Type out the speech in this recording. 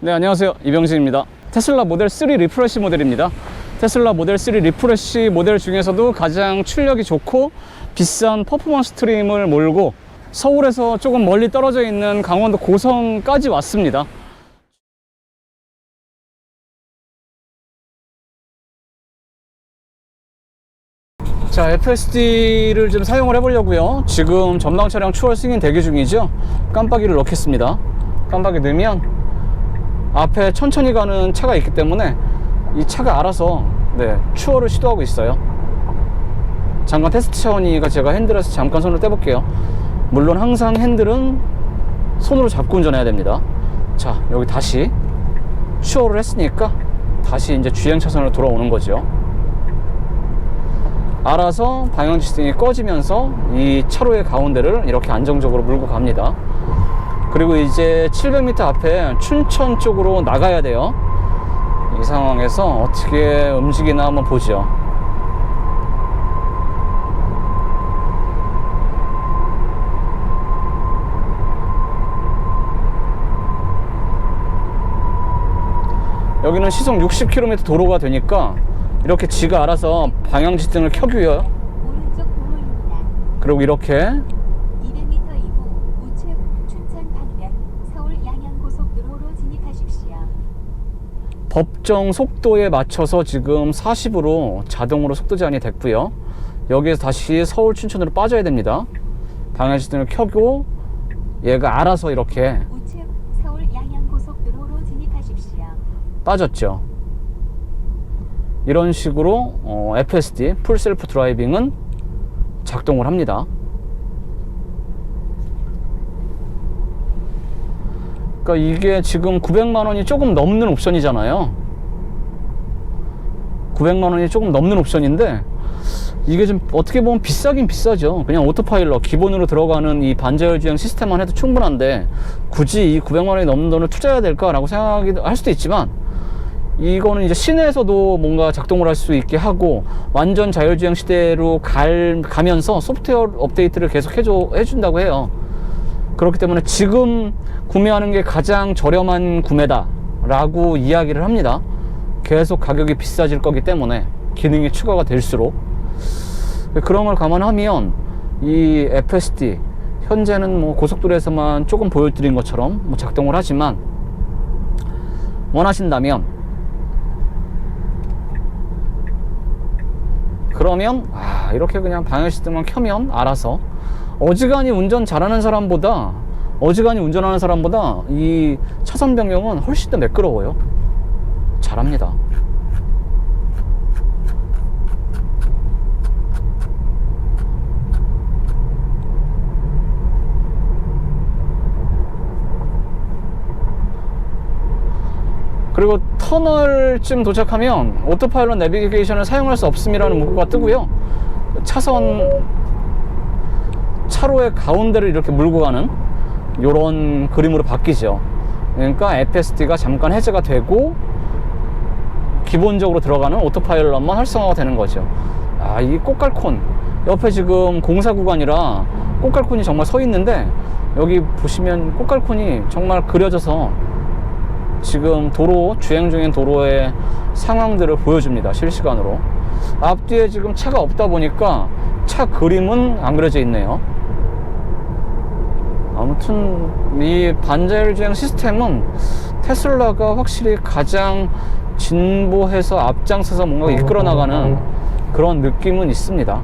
네, 안녕하세요. 이병진입니다. 테슬라 모델 3 리프레시 모델입니다. 테슬라 모델 3 리프레시 모델 중에서도 가장 출력이 좋고 비싼 퍼포먼스 트림을 몰고 서울에서 조금 멀리 떨어져 있는 강원도 고성까지 왔습니다. 자, FSD를 좀 사용을 해보려고요. 지금 전방 차량 추월 승인 대기 중이죠. 깜빡이를 넣겠습니다. 깜빡이 넣으면 앞에 천천히 가는 차가 있기 때문에 이 차가 알아서 네, 추월을 시도하고 있어요. 잠깐 테스트 차원이가 제가 핸들에서 잠깐 손을 떼볼게요. 물론 항상 핸들은 손으로 잡고 운전해야 됩니다. 자, 여기 다시 추월을 했으니까 다시 이제 주행 차선으로 돌아오는 거죠. 알아서 방향 지등이 꺼지면서 이 차로의 가운데를 이렇게 안정적으로 물고 갑니다. 그리고 이제 700m 앞에 춘천 쪽으로 나가야 돼요. 이 상황에서 어떻게 움직이나 한번 보죠. 여기는 시속 60km 도로가 되니까 이렇게 지가 알아서 방향지등을 켜고요. 그리고 이렇게 200m 이후 우측 춘천 방면 서울 양양고속도로로 진입하십시오. 법정 속도에 맞춰서 지금 40으로 자동으로 속도 제한이 됐고요. 여기에서 다시 서울 춘천으로 빠져야 됩니다. 방향지등을 켜고 얘가 알아서 이렇게 우측 서울 양양고속도로로 진입하십시오. 빠졌죠. 이런 식으로 어, FSD 풀 셀프 드라이빙은 작동을 합니다. 그러니까 이게 지금 900만 원이 조금 넘는 옵션이잖아요. 900만 원이 조금 넘는 옵션인데 이게 좀 어떻게 보면 비싸긴 비싸죠. 그냥 오토파일럿 기본으로 들어가는 이 반자율 주행 시스템만 해도 충분한데 굳이 이 900만 원이 넘는 돈을 투자해야 될까라고 생각이 할 수도 있지만 이거는 이제 시내에서도 뭔가 작동을 할 수 있게 하고 완전 자율주행 시대로 갈, 가면서 소프트웨어 업데이트를 계속 해줘, 해준다고 해요. 그렇기 때문에 지금 구매하는 게 가장 저렴한 구매다 라고 이야기를 합니다. 계속 가격이 비싸질 거기 때문에 기능이 추가가 될수록 그런 걸 감안하면 이 FSD 현재는 뭐 고속도로에서만 조금 보여드린 것처럼 뭐 작동을 하지만 원하신다면 그러면 아 이렇게 그냥 방향시등만 켜면 알아서 어지간히 운전 잘하는 사람보다 어지간히 운전하는 사람보다 이 차선 변경은 훨씬 더 매끄러워요 잘합니다 그리고 터널쯤 도착하면 오토파일럿 내비게이션을 사용할 수 없음이라는 문구가 뜨고요. 차선 차로의 가운데를 이렇게 물고 가는 이런 그림으로 바뀌죠. 그러니까 FSD가 잠깐 해제가 되고 기본적으로 들어가는 오토파일럿만 활성화가 되는 거죠. 아, 이 꽃갈콘 옆에 지금 공사 구간이라 꽃갈콘이 정말 서 있는데 여기 보시면 꽃갈콘이 정말 그려져서 지금 도로 주행 중인 도로의 상황들을 보여줍니다 실시간으로 앞뒤에 지금 차가 없다 보니까 차 그림은 안 그려져 있네요 아무튼 이 반자율 주행 시스템은 테슬라가 확실히 가장 진보해서 앞장서서 뭔가 이끌어 나가는 그런 느낌은 있습니다